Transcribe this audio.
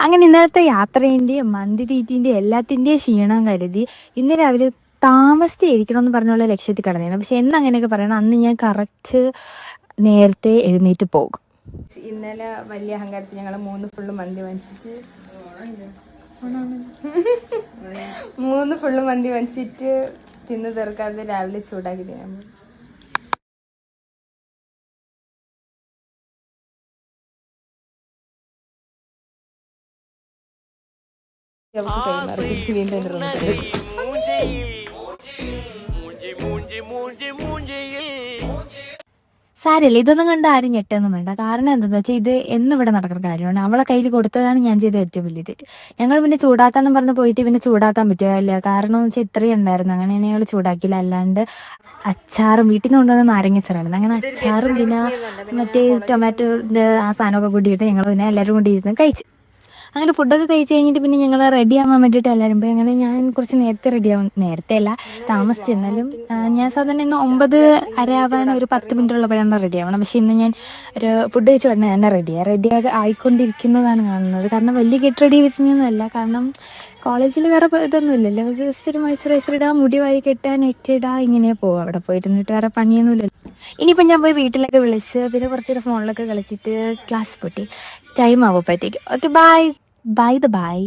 അങ്ങനെ ഇന്നലത്തെ യാത്രേന്റെയും മന്തി തീറ്റീന്റെയും എല്ലാത്തിന്റെയും ക്ഷീണം കരുതി ഇന്ന് രാവിലെ താമസിച്ച് ഇരിക്കണമെന്ന് പറഞ്ഞുള്ള ലക്ഷ്യത്തിൽ കടന്നിരുന്നു പക്ഷെ എന്ന് അങ്ങനെയൊക്കെ പറയണം അന്ന് ഞാൻ കറക്റ്റ് നേരത്തെ എഴുന്നേറ്റ് പോകും. ഇന്നലെ വലിയ അഹങ്കാരത്തിൽ ഞങ്ങൾ മൂന്ന് ഫുള്ള് മന്തി വാങ്ങിച്ചിട്ട് മൂന്ന് ഫുള്ള് മന്തി വാങ്ങിച്ചിട്ട് തിന്ന് തീർക്കാതെ രാവിലെ ചൂടാക്കി തിന്നാൻ പോയി. അവൾക്ക് കൈമാറി. വീണ്ടും എന്റെ റൂമിൽ കയറി. ഇതൊന്നും കണ്ട് ആരും ഞെട്ടൊന്നും വേണ്ട. കാരണം എന്താണെന്ന് വെച്ചാൽ ഇത് എന്നും ഇവിടെ നടക്കുന്ന കാര്യമാണ്. അവളെ കയ്യിൽ കൊടുത്തതാണ് ഞാൻ ചെയ്ത ഏറ്റവും വലിയ തെറ്റ്. ഞങ്ങൾ പിന്നെ ചൂടാക്കാന്ന് പറഞ്ഞ് പോയിട്ട് പിന്നെ ചൂടാക്കാൻ പറ്റുകയില്ല. കാരണം എന്ന് വെച്ചാൽ ഇത്രയും ഉണ്ടായിരുന്നു. അങ്ങനെ ഞങ്ങൾ ചൂടാക്കിയില്ല അല്ലാണ്ട് അച്ചാറും വീട്ടിൽ നിന്ന് കൊണ്ടുവന്ന നാരങ്ങച്ചറായിരുന്നു അങ്ങനെ അച്ചാറും പിന്നെ മറ്റേ ടൊമാറ്റോ ആ സാധനമൊക്കെ കൂട്ടിയിട്ട് ഞങ്ങൾ പിന്നെ എല്ലാവരും കൂടി ഇരുന്ന് കഴിച്ചു. അങ്ങനെ ഫുഡൊക്കെ കഴിച്ച് കഴിഞ്ഞിട്ട് പിന്നെ ഞങ്ങൾ റെഡി ആവാൻ വേണ്ടിയിട്ട് എല്ലാവരും പോയി. അങ്ങനെ ഞാൻ കുറച്ച് നേരത്തെ റെഡി ആവും. നേരത്തെ അല്ല താമസിച്ചിരുന്നാലും ഞാൻ സാധാരണ ഇന്ന് ഒമ്പത് അര ആവാൻ ഒരു പത്ത് മിനിറ്റ് ഉള്ളപ്പോഴാണ് റെഡി ആവണം പക്ഷേ ഇന്ന് ഞാൻ ഒരു ഫുഡ് കഴിച്ച് ഉടനെ തന്നെ റെഡിയാണ് റെഡി ആയി ആയിക്കൊണ്ടിരിക്കുന്നതാണ് കാണുന്നത്. കാരണം വലിയ ഗെറ്റ് റെഡി വെച്ചൊന്നുമല്ല കാരണം കോളേജിൽ വേറെ ഇതൊന്നും ഇല്ലല്ലോ. ജസ്റ്റ് ഒരു മോയ്സ്ചറൈസർ ഇടുക മുടി വാരി കെട്ടുക നെറ്റ് ഇടുക ഇങ്ങനെ പോവാം. അവിടെ പോയിരുന്നിട്ട് വേറെ പണിയൊന്നുമില്ലല്ലോ. ഇനിയിപ്പം ഞാൻ പോയി വീട്ടിലൊക്കെ വിളിച്ച് പിന്നെ കുറച്ച് നേരം ഫോണിലൊക്കെ കളിച്ചിട്ട് ക്ലാസ് പൊട്ടി. ടൈം ആവുമ്പോഴത്തേക്ക്. Okay bye bye the bye